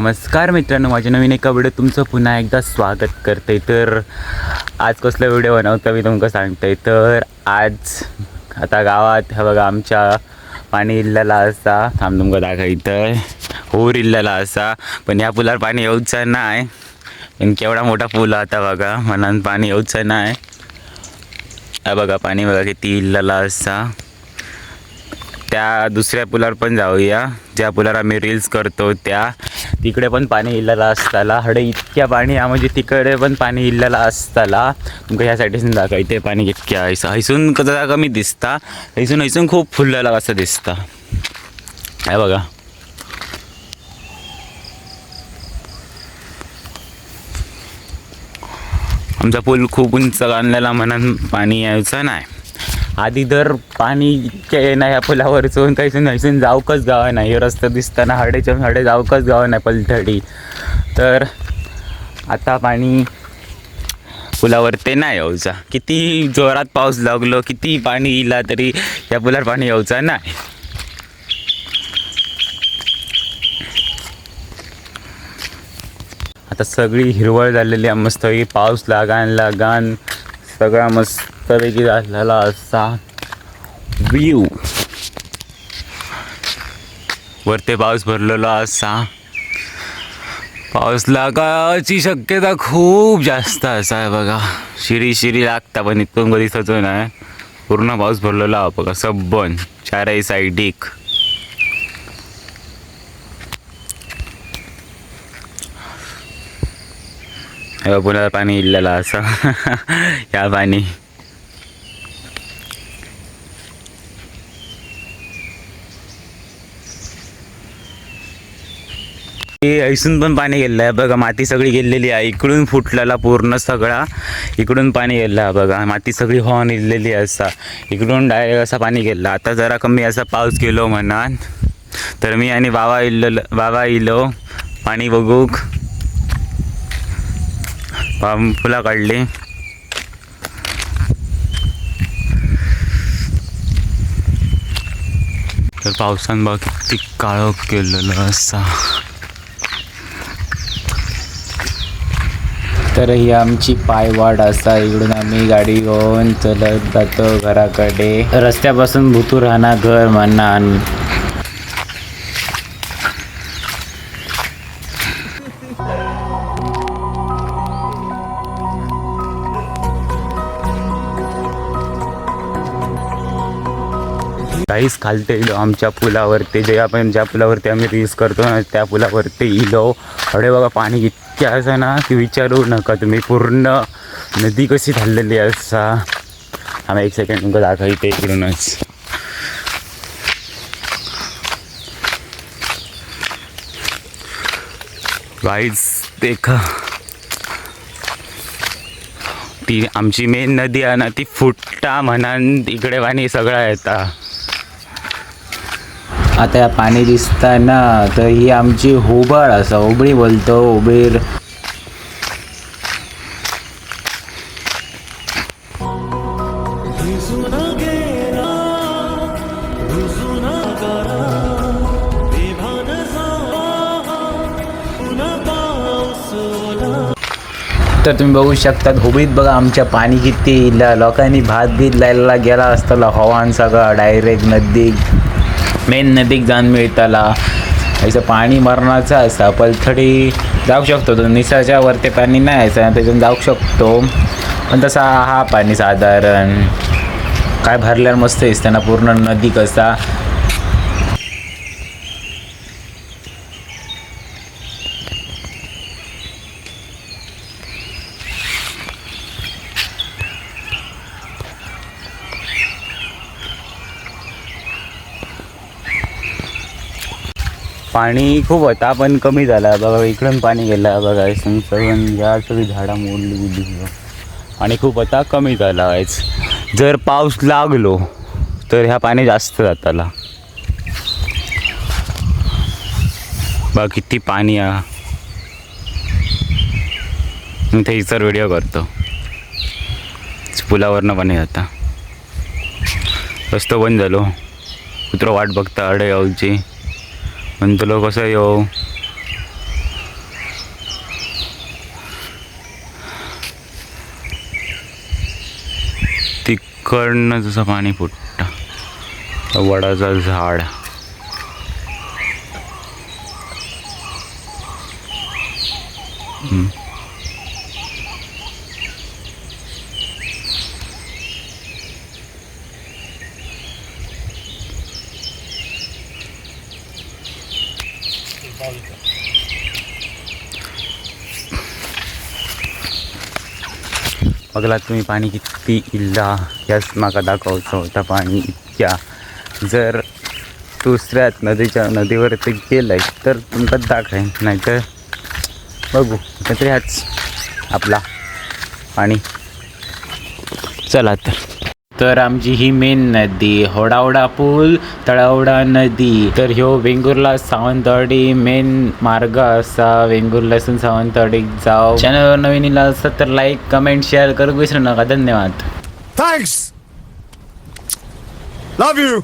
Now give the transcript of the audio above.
नमस्कार मित्रांनो माझ्या नवीन एका व्हिडिओ तुमचं पुन्हा एकदा स्वागत करते तर आज कसला व्हिडिओ बनवता मी तुमका सांगते तर आज आता गावात हा बघा आमच्या पाणी इल्लेला असा थांब तुमका दाखवतं होर इल्लेला असा पण ह्या पुलावर पाणी येऊचं नाही. पण केवढा मोठा पूल आता बघा मनात पाणी येऊचं नाही. हा बघा पाणी बघा किती इल्लेला असा. त्या दुसऱ्या पुलावर पण जाऊया. ज्या पुलावर आम्ही रील्स करतो त्या तिकडे पण पाणी इल्लेला असताला. हडे इतक्या पाणी हा म्हणजे तिकडे पण पाणी इल्लेला असताला. तुमका ह्या साईडीसून दाखवा इथे पाणी कितक्या हैस हैसून जरा कमी दिसता. हैसून हैसून खूप फुललेला असं दिसता. हे बघा. आमचा पूल खूप उंच आणलेला म्हणून पाणी यायचं नाही. आधी तर पाणी इतक्या येणार या पुलावर चोन काहीसून हयसून जाऊकच गाव नाही हे रस्ता दिसताना हडेच्या हडे जाऊकच गाव नाही पलथडी. तर आता पाणी पुलावर ते नाही यायचा. किती जोरात पाऊस लागलो किती पाणी इला तरी या पुलावर पाणी यायचा नाही. आता सगळी हिरवळ झालेली आहे. मस्त पाऊस लागान लागान सगळा मस्त मस्तपैकी झालेला असा व्ह्यू वरते पाऊस भरलेला असा. पाऊस लागायची शक्यता खूप जास्त असा आहे बघा. शिरी शिरी लागता पण इथून कधी दिसत नाही पूर्ण पाऊस भरलेला बघा सबन चारही साईडिक पुन्हा पाणी इल्लेला असं. या पाणी. ऐसून पण पाणी गेलेलं आहे. बघा माती सगळी गेलेली आहे. इकडून फुटलेला पूर्ण सगळा इकडून पाणी गेलं आहे. बघा माती सगळी होऊन इलेली असा. इकडून डायरेक्ट असा पाणी गेलं आता जरा कमी असा पाऊस गेलो म्हणान. तर मी आणि बाबा इल्लो बाबा इलो. पाणी बघूक. पाम काढली. तर पावसान बघ किती काळोख केलेलं असा. तर ही आमची पायवाट असा इकडून आम्ही गाडी घेऊन चलत जातो घराकडे. रस्त्यापासून भुतूर राहणार घर म्हणा काहीच खालते इलो आमच्या पुलावरती. जे आपण ज्या पुलावरती आम्ही रील्स करतो ना त्या पुलावरती इलो. अरे बघा पाणी इतके असं ना की विचारू नका तुम्ही. पूर्ण नदी कशी झालेली असा. आम्ही एक सेकंड तुमचं दाखवते इकडूनच. वाईज देखा. ती आमची मेन नदी आहे ना ती फुटता म्हणान इकडे वाणी सगळा येता. आता पाणी दिसताना तर ही आमची होबळ असा होबळी बोलतो होबीर तर तुम्ही बघू शकतात होबीत बघा आमच्या पाणी किती लोकांनी भात बीत लायला गेला असताना हवान सगळा डायरेक्ट नदीक मेन नदीक जाऊन मिळताला. याचं पाणी मरणाचं असा पलथडी जाऊ शकतो. तो निसर्गाच्या वरती पाणी नाही असं त्याच्यातून जाऊ शकतो. पण तसा हा पाणी साधारण. काय भरल्यावर मस्त दिसतं ना पूर्ण नदी कसा पाणी खूप होता. पण कमी झाला. बघा इकडून पाणी गेलं. बघा सगळं या सगळी झाडं मोडली गेली आणि खूप होता कमी झाला आहेच जर पाऊस लागलो तर ह्या पाणी जास्त जाताला. बघा किती पाणी आहे मी ते इतर व्हिडिओ करतो. पुलावरनं पाणी जाता. रस्तो बंद झालो. कुत्र वाट बघता अडे यावची Nandalaw ka sa'yo. तिकडनं जसं पाणी फुटतं वडाचं झाड Mm. बघला तुम्ही पाणी किती इल्ला याच माका दाखवचं होता पाणी इतक्या. जर दुसऱ्यात नदीच्या नदीवर ते गेलंय तर तुमचा दाखवेन नाहीतर बघू. तरी ह्याच आपला पाणी. चला तर. तर आमची ही मेन नदी होडावडा पूल तळावडा नदी. तर ह्यो वेंगुर्ला सावंतवाडी मेन मार्ग असा. वेंगुर्लासून सावंतवाडीक जाव. चॅनलवर नवीन इला असत तर लाईक कमेंट शेअर करू विसरू नका. धन्यवाद. Thanks love you